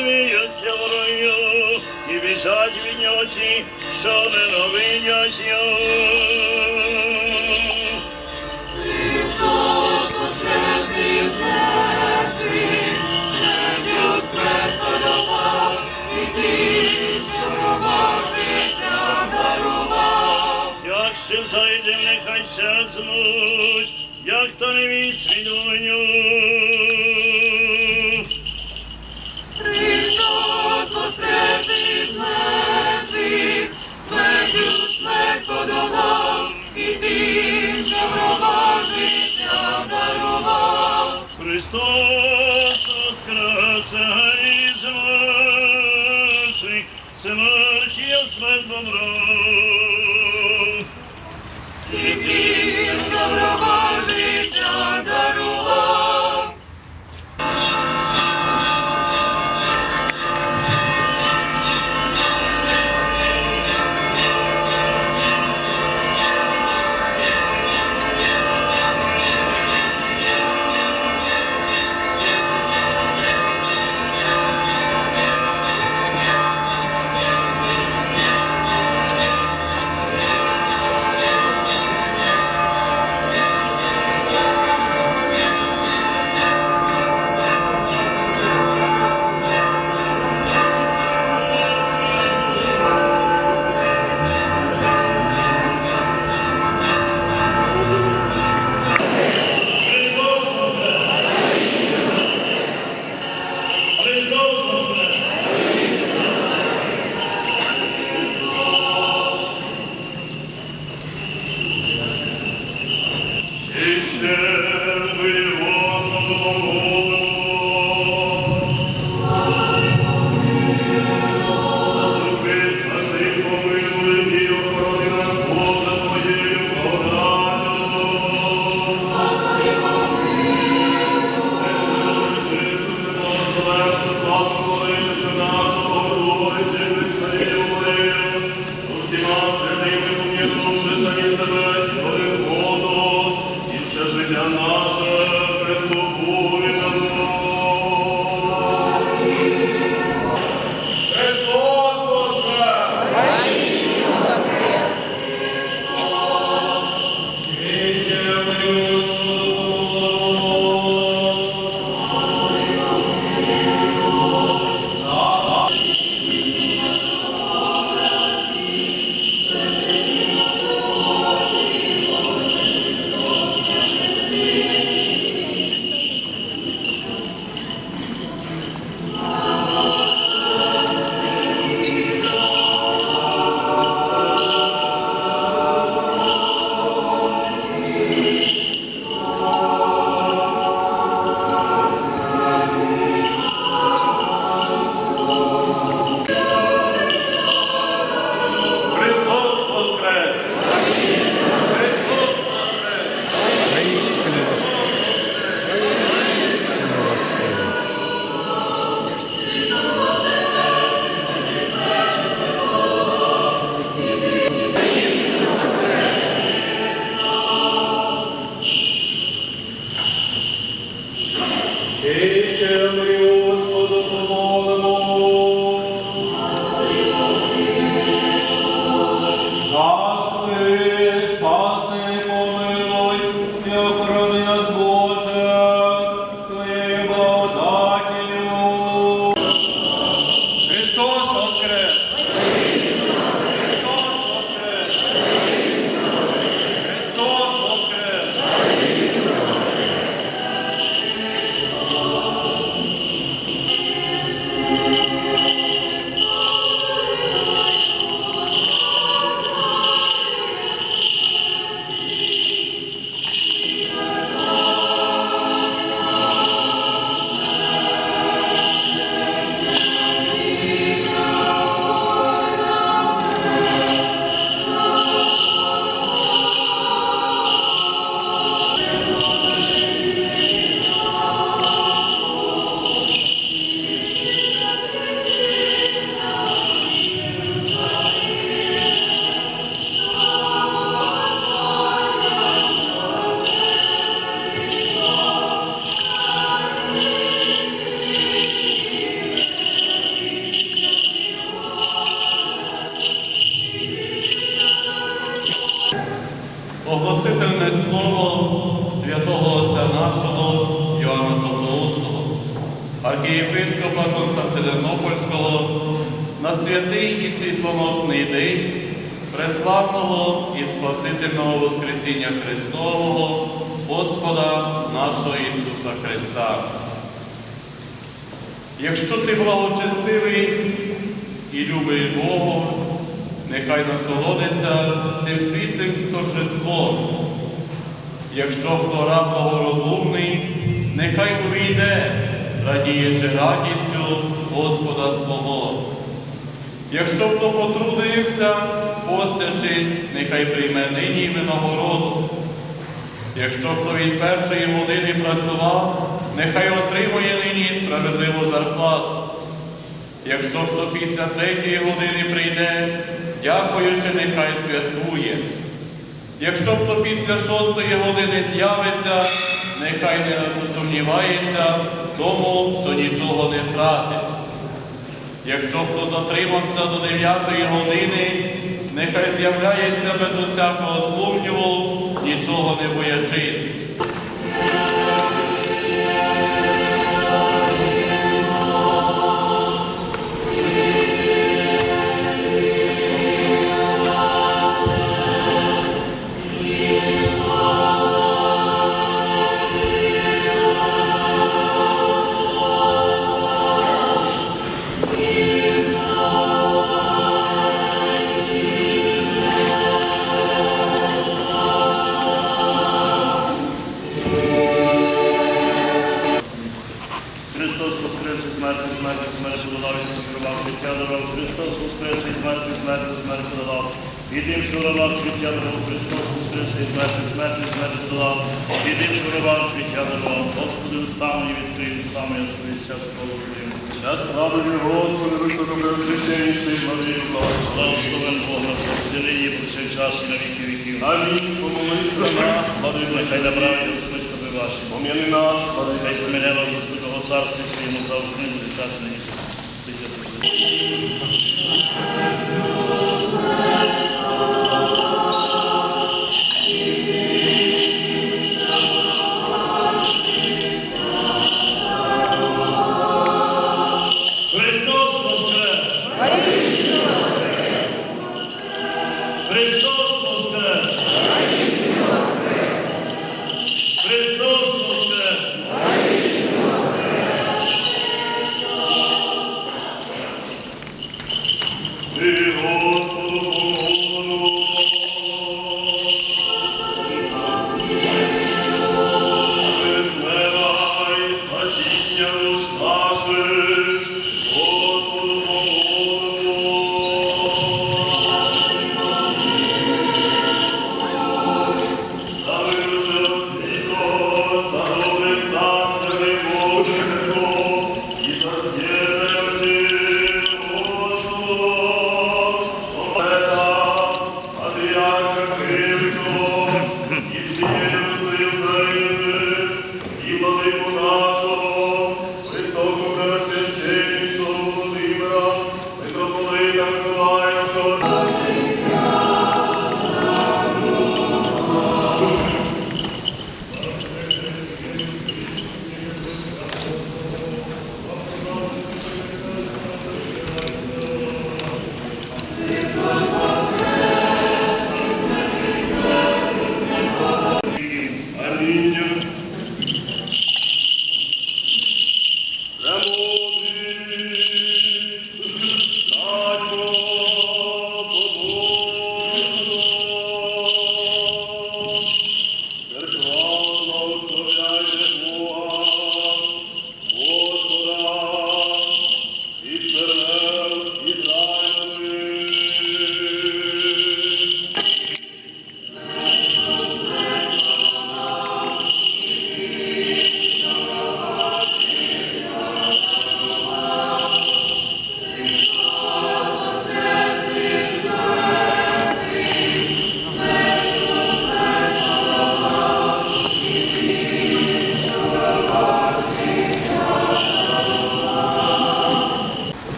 сміються в раю, і біжать від нього ті, що ненавидять його. Ще зайдем, нехай щезнуть, як то не він світ Христос воскреса из мертвых, смерть є смерть добро. І тим, Христа. Якщо ти благочестивий і любиш Бога, нехай насолодиться цим світлим торжеством. Якщо хто раб благорозумний, нехай увійде, радіючи радістю Господа свого. Якщо хто потрудився, постячись, нехай прийме нині винагороду. Якщо хто від першої години працював, нехай отримує нині справедливу зарплату. Якщо хто після третьої години прийде, дякуючи, нехай святкує. Якщо хто після шостої години з'явиться, нехай не засумнівається тому, що нічого не втратить. Якщо хто затримався до дев'ятої години, нехай з'являється без усякого сумніву, нічого не боячись. Мертвих, смертних, смерть подолав. І тим, що рвав життя дарував. Христос воскрес із мертвих, смертних, смерть подолав. І тим, що рвав життя дарував. Господи, устами і відкрий, устами я сповістя слово Твоє. Час правди, Господи, високобре священніший, наш. Благословен Бог наш, завжди нині, і повсякчас і на віки віків. Амінь, помолись за нас, владою Нехай і Господь тобі ваші. Пом'яни нас, владою Хай мене вас Господного царстві своєму завжди буде час і на віки. Христос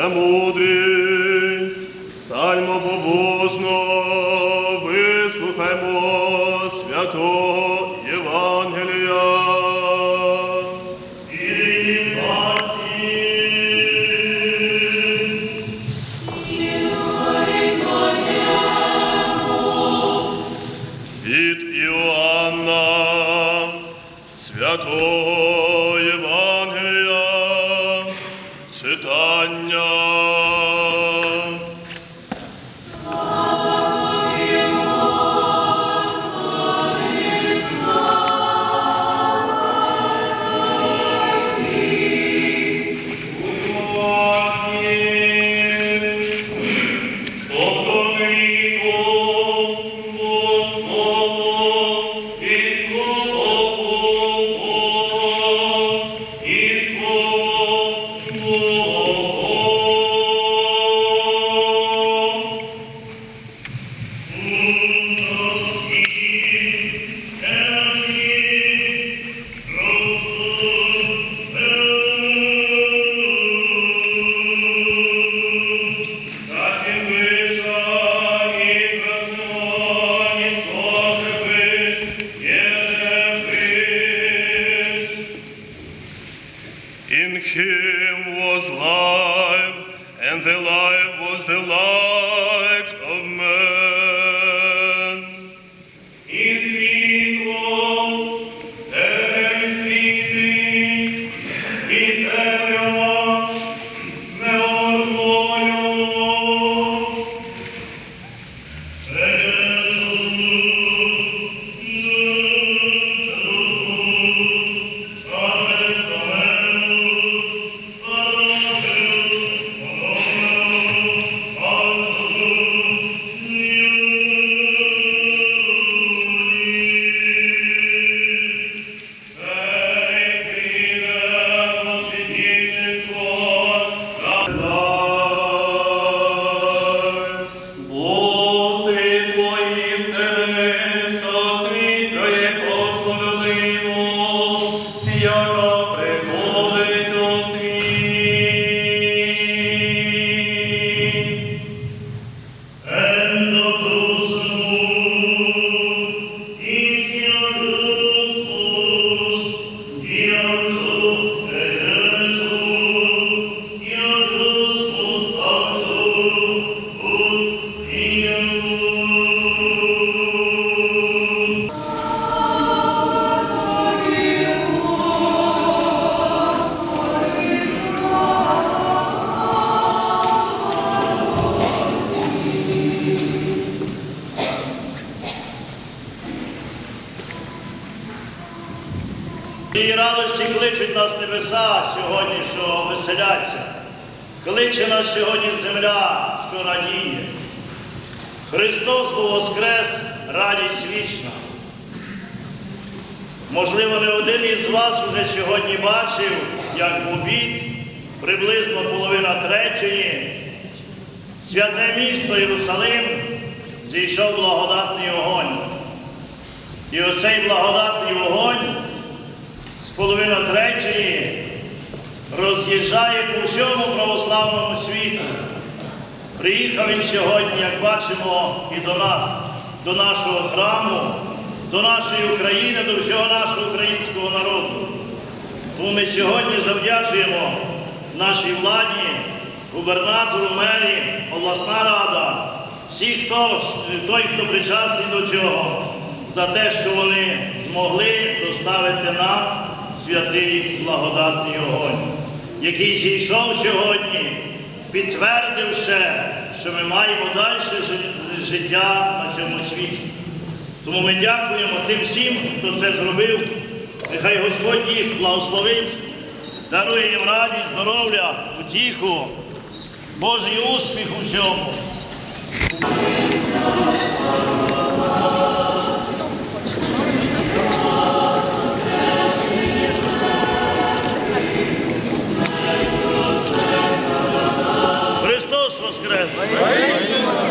Премудрість, станьмо побожно, небеса сьогодні, що веселяться. Кличе нас сьогодні земля, що радіє. Христос був воскрес, радість вічна. Можливо, не один із вас уже сьогодні бачив, як в обід, приблизно половина третьої, святе місто Єрусалим зійшов благодатний огонь. І оцей благодатний вогонь з половини третьої роз'їжджає по всьому православному світу. Приїхав він сьогодні, як бачимо, і до нас, до нашого храму, до нашої України, до всього нашого українського народу. Тому ми сьогодні завдячуємо нашій владі, губернатору, мері, обласна рада, всі, хто, той, хто причасний до цього, за те, що вони змогли доставити нам святий благодатний огонь, який зійшов сьогодні, підтвердивши, що ми маємо далі життя на цьому світі. Тому ми дякуємо тим всім, хто це зробив. Нехай Господь їх благословить, дарує їм радість, здоров'я, утіху, Божий успіх у всьому. Христос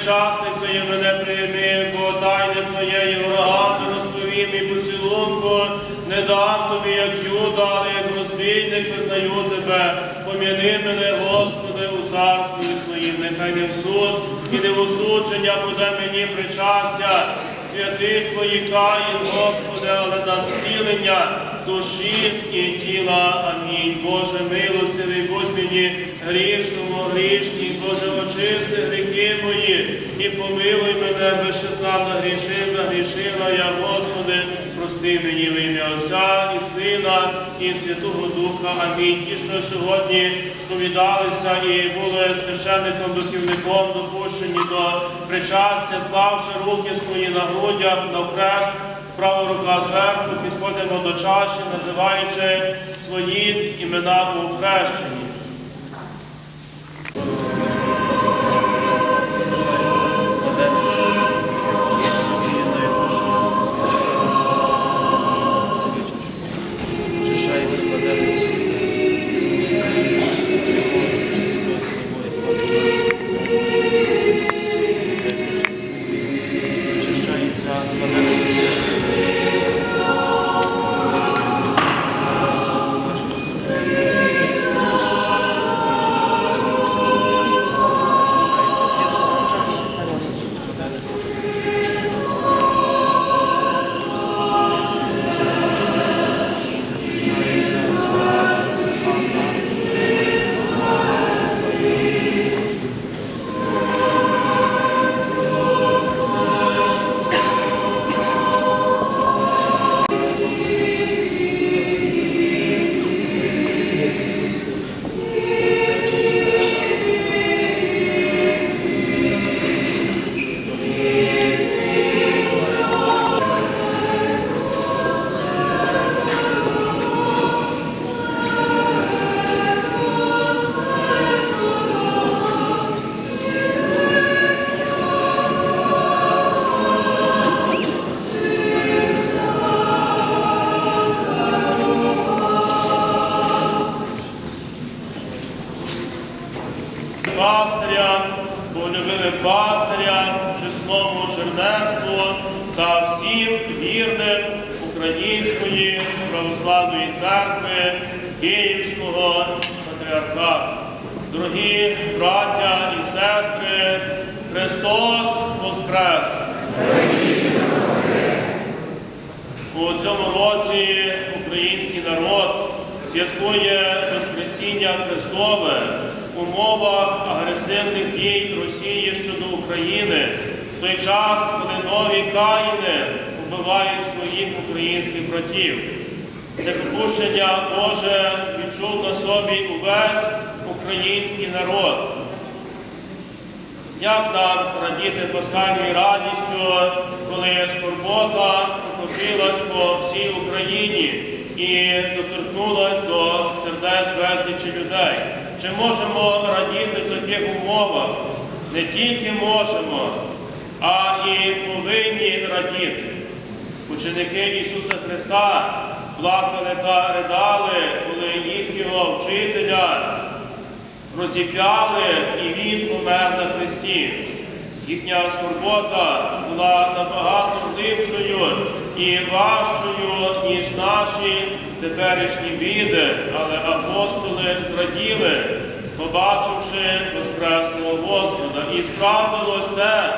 причасницею мене прийми, бо тайне твоєї ворогам розповім і поцілунку, не дам тобі, як юда, але як розбійник визнаю тебе. Пом'яни мене, Господи, у царстві своїм, нехай не в суд і не в осудження буде мені причастя. Святих твоїх таїн, Господи, але на зцілення душі і тіла. Амінь. Боже, милостивий, будь мені грішному, грішній, Боже, очисти гріхи мої і помилуй мене, безчеснавно грішив, грішила я, Господи, прости мені в ім'я Отця і Сина, і Святого Духа. Амінь. Ті, що сьогодні сповідалися і були священником, духівником, допущені до причастя, склавши руки свої на грудях, на хрест, права рука зверху, підходимо до чаші, називаючи свої імена у хрещенні. пастиря, полюбили пастиря, чесному чернецтву та всім вірним Української православної церкви Київського Патріарха, Дорогі браття і сестри, Христос Воскрес! У цьому році український народ святкує Воскресіння Христове в умовах агресивних дій Росії щодо України в той час, коли нові каїни вбивають своїх українських братів. Це попущення Боже відчув на собі увесь український народ. Як нам радіти пасхальною радістю, коли скорбота покотилась по всій Україні і доторкнулась до сердець безлічі людей? Чи можемо радіти в таких умовах? Не тільки можемо, а і повинні радіти. Ученики Ісуса Христа плакали та ридали, коли їхнього вчителя розіп'яли і він помер на хресті. Їхня скорбота була набагато глибшою і важчою, ніж наші теперішні біди, але апостоли зраділи, побачивши Воскресного Господа. І справдилось те,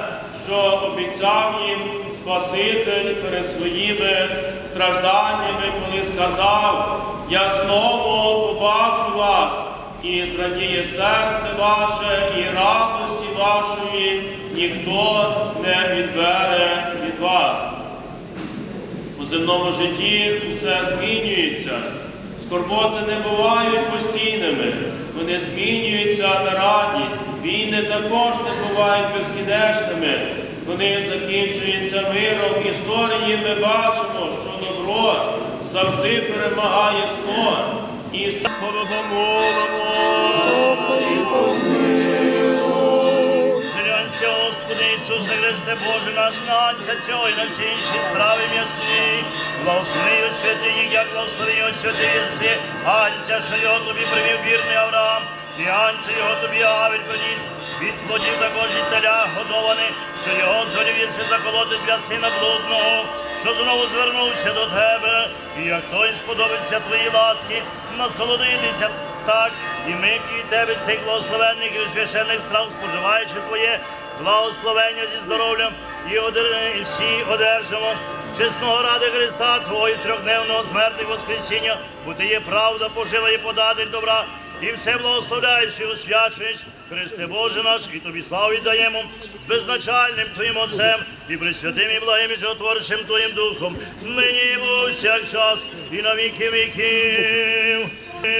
що обіцяв їм Спаситель перед своїми стражданнями, коли сказав, я знову побачу вас і зрадіє серце ваше, і радості вашої ніхто не відбере від вас. Земному житті все змінюється. Скорботи не бувають постійними, вони змінюються на радість. Війни також не бувають безкінечними. Вони закінчуються миром. В історії ми бачимо, що добро завжди перемагає зло. І помолимо. Ісусе Христе Боже наш, нанця цього і на всі інші страви м'ясні. Благослови святий їх, як благослови його святий єси. Анця, що його тобі привів вірний Авраам. І анця його тобі Авель приніс. Від плодів також і теля годований, що його звелів єси заколоти для сина блудного, що знову звернувся до тебе. І як той сподобиться твої ласки, насолодитися так, і ми і тебе цих благословенних і священних страв, споживаючи Твоє благословення зі здоров'ям і, і всі одержимо. Чесного ради Христа Твого трьохдневного смерти воскресіння, бо ти є правда, пожива і податель добра, і все благословляєш і освячуєш, Христе Боже наш, і тобі славу віддаємо з беззначальним Твоїм Отцем і пресвятим і благим і животворчим Твоїм Духом, нині і повсякчас, і на віки віків.